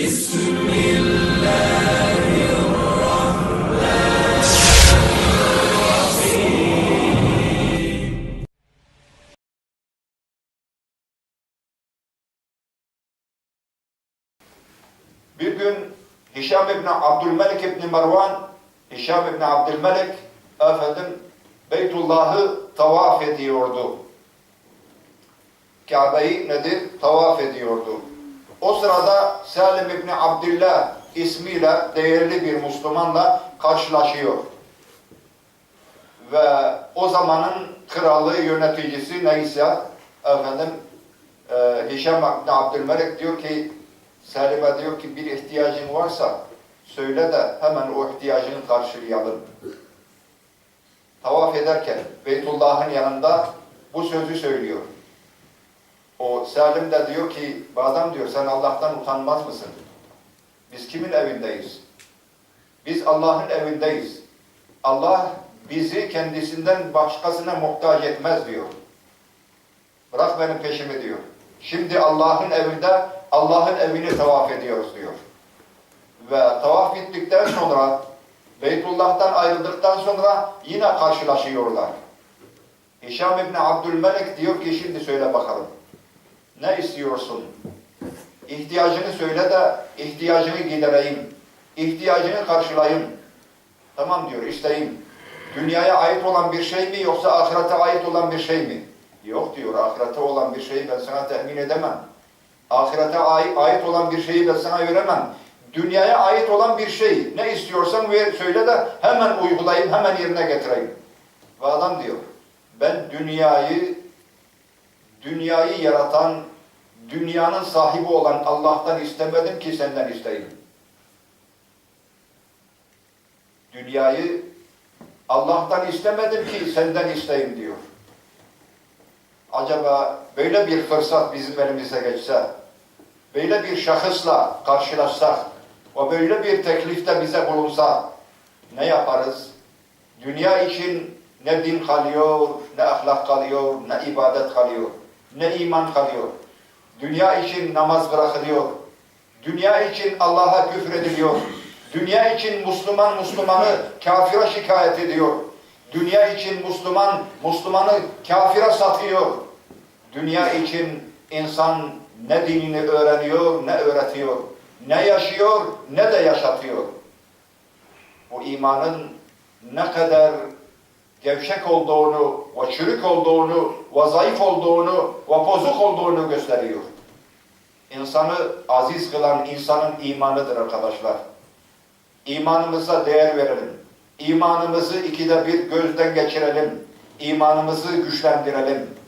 Bir gün Hişam İbni Abdülmelik İbni Mervan, Hişam İbni Abdülmelik efendim Beytullah'ı tavaf ediyordu. Kabe'yi nedir? Tavaf ediyordu. O sırada Salim İbni Abdillah ismiyle değerli bir Müslümanla karşılaşıyor. Ve o zamanın kralı, yöneticisi neyse efendim e, Hişam İbni Abdülmelik diyor ki Salim'e diyor ki bir ihtiyacın varsa söyle de hemen o ihtiyacını karşılayalım. Tavaf ederken Beytullah'ın yanında bu sözü söylüyor. O Salim de diyor ki adam diyor sen Allah'tan utanmaz mısın? Biz kimin evindeyiz? Biz Allah'ın evindeyiz. Allah bizi kendisinden başkasına muhtaç etmez diyor. Bırak benim peşimi diyor. Şimdi Allah'ın evinde Allah'ın evini tavaf ediyoruz diyor. Ve tavaf bittikten sonra Beytullah'tan ayrıldıktan sonra yine karşılaşıyorlar. Hişam İbni Abdülmelik diyor ki şimdi söyle bakalım. Ne istiyorsun? İhtiyacını söyle de ihtiyacını gidereyim. İhtiyacını karşılayayım. Tamam diyor isteyim. Dünyaya ait olan bir şey mi yoksa ahirete ait olan bir şey mi? Yok diyor ahirete olan bir şeyi ben sana temin edemem. Ahirete ait, olan bir şeyi ben sana veremem. Dünyaya ait olan bir şey ne istiyorsan ver, söyle de hemen uygulayayım, hemen yerine getireyim. Ve adam diyor ben dünyayı dünyayı yaratan, dünyanın sahibi olan Allah'tan istemedim ki senden isteyeyim. Dünyayı Allah'tan istemedim ki senden isteyeyim diyor. Acaba böyle bir fırsat bizim elimize geçse, böyle bir şahısla karşılaşsak, o böyle bir teklifte bize bulunsa ne yaparız? Dünya için ne din kalıyor, ne ahlak kalıyor, ne ibadet kalıyor, ne iman kalıyor. Dünya için namaz bırakılıyor. Dünya için Allah'a küfür ediliyor. Dünya için Müslüman Müslümanı kafire şikayet ediyor. Dünya için Müslüman Müslümanı kafire satıyor. Dünya için insan ne dinini öğreniyor, ne öğretiyor. Ne yaşıyor, ne de yaşatıyor. Bu imanın ne kadar gevşek olduğunu, ve çürük olduğunu, ve zayıf olduğunu, ve bozuk olduğunu gösteriyor. İnsanı aziz kılan insanın imanıdır arkadaşlar. İmanımıza değer verelim. İmanımızı ikide bir gözden geçirelim. İmanımızı güçlendirelim.